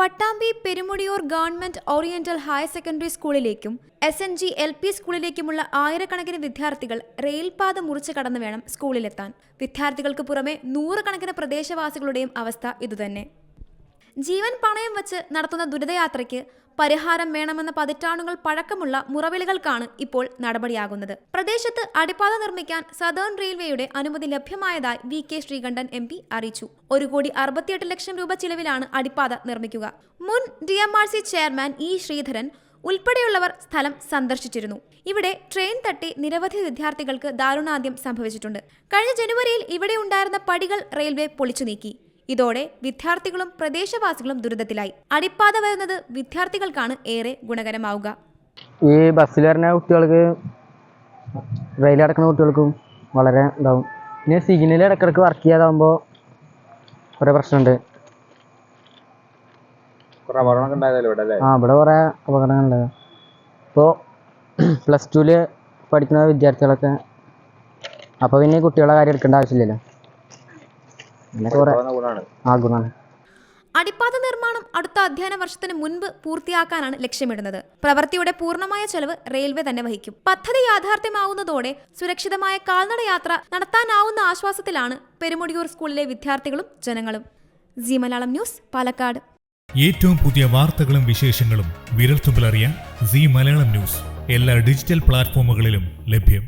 Pattambi Perumudiyoor government oriental higher secondary സ്കൂളിലേക്കും S N G L P സ്കൂളിലേക്കുമുള്ള ആയിരക്കണക്കിന് വിദ്യാർത്ഥികൾ റെയിൽപാത മുറിച്ച് കടന്നു വേണം സ്കൂളിലെത്താൻ. വിദ്യാർത്ഥികൾക്ക് പുറമെ നൂറുകണക്കിന് പ്രദേശവാസികളുടെയും അവസ്ഥ ഇതുതന്നെ. ജീവൻ പണയം വെച്ച് നടത്തുന്ന ദുരിതയാത്രയ്ക്ക് പരിഹാരം വേണമെന്ന പതിറ്റാണ്ടുകൾ പഴക്കമുള്ള മുറവിളികൾക്കാണ് ഇപ്പോൾ നടപടിയാകുന്നത്. പ്രദേശത്ത് അടിപ്പാത നിർമ്മിക്കാൻ സദേൺ റെയിൽവേയുടെ അനുമതി ലഭ്യമായതായി V K Sreekandan M P അറിയിച്ചു. ഒരു കോടി അറുപത്തിയെട്ട് ലക്ഷം രൂപ ചിലവിലാണ് അടിപ്പാത നിർമ്മിക്കുക. മുൻ D M R C chairman E Sreedharan ഉൾപ്പെടെയുള്ളവർ സ്ഥലം സന്ദർശിച്ചിരുന്നു. ഇവിടെ ട്രെയിൻ തട്ടി നിരവധി വിദ്യാർത്ഥികൾക്ക് ദാരുണാദ്യം സംഭവിച്ചിട്ടുണ്ട്. കഴിഞ്ഞ ജനുവരിയിൽ ഇവിടെ ഉണ്ടായിരുന്ന പടികൾ റെയിൽവേ പൊളിച്ചു നീക്കി. ഇതോടെ വിദ്യാർത്ഥികളും പ്രദേശവാസികളും ദുരിതത്തിലായി. അടിപ്പാത വരുന്നത് വിദ്യാർത്ഥികൾക്കാണ് ഏറെ ഗുണകരമാവുക. ഈ ബസ്സിൽ വരുന്ന കുട്ടികൾക്ക് റെയിൽ അടക്കുന്ന കുട്ടികൾക്കും വളരെ ഇതാവും. പിന്നെ സിഗ്നൽ ഇടയ്ക്കിടയ്ക്ക് വർക്ക് ചെയ്യാതാകുമ്പോൾ കുറേ പ്രശ്നമുണ്ട്. ആ ഇവിടെ കുറേ അപകടങ്ങളുണ്ട്. ഇപ്പോൾ പ്ലസ് ടുവിൽ പഠിക്കുന്ന വിദ്യാർത്ഥികളൊക്കെ അപ്പോൾ പിന്നെ കുട്ടികളുടെ കുട്ടികളെ കാര്യം എടുക്കേണ്ട ആവശ്യമില്ലല്ലോ അങ്ങനെ കുറേ പോകുന്ന ഗുണമാണ് ആ ഗുണമാണ് അടിപ്പാത നിർമ്മാണം അടുത്ത അധ്യയന വർഷത്തിന് മുൻപ് പൂർത്തിയാക്കാനാണ് ലക്ഷ്യമിടുന്നത്. പ്രവൃത്തിയുടെ പൂർണമായ ചെലവ് റെയിൽവേ തന്നെ വഹിക്കും. പദ്ധതി യാഥാർത്ഥ്യമാവുന്നതോടെ സുരക്ഷിതമായ കാൽനട യാത്ര നടത്താനാവുന്ന ആശ്വാസത്തിലാണ് പെരുമുടിയൂർ സ്കൂളിലെ വിദ്യാർത്ഥികളും ജനങ്ങളും. Zee Malayalam news Palakkad. ഏറ്റവും പുതിയ വാർത്തകളും വിശേഷങ്ങളും വിരൽത്തുമ്പിലറിയാൻ സി മലയാളം ന്യൂസ്. എല്ലാ ഡിജിറ്റൽ പ്ലാറ്റ്ഫോമുകളിലും ലഭ്യം.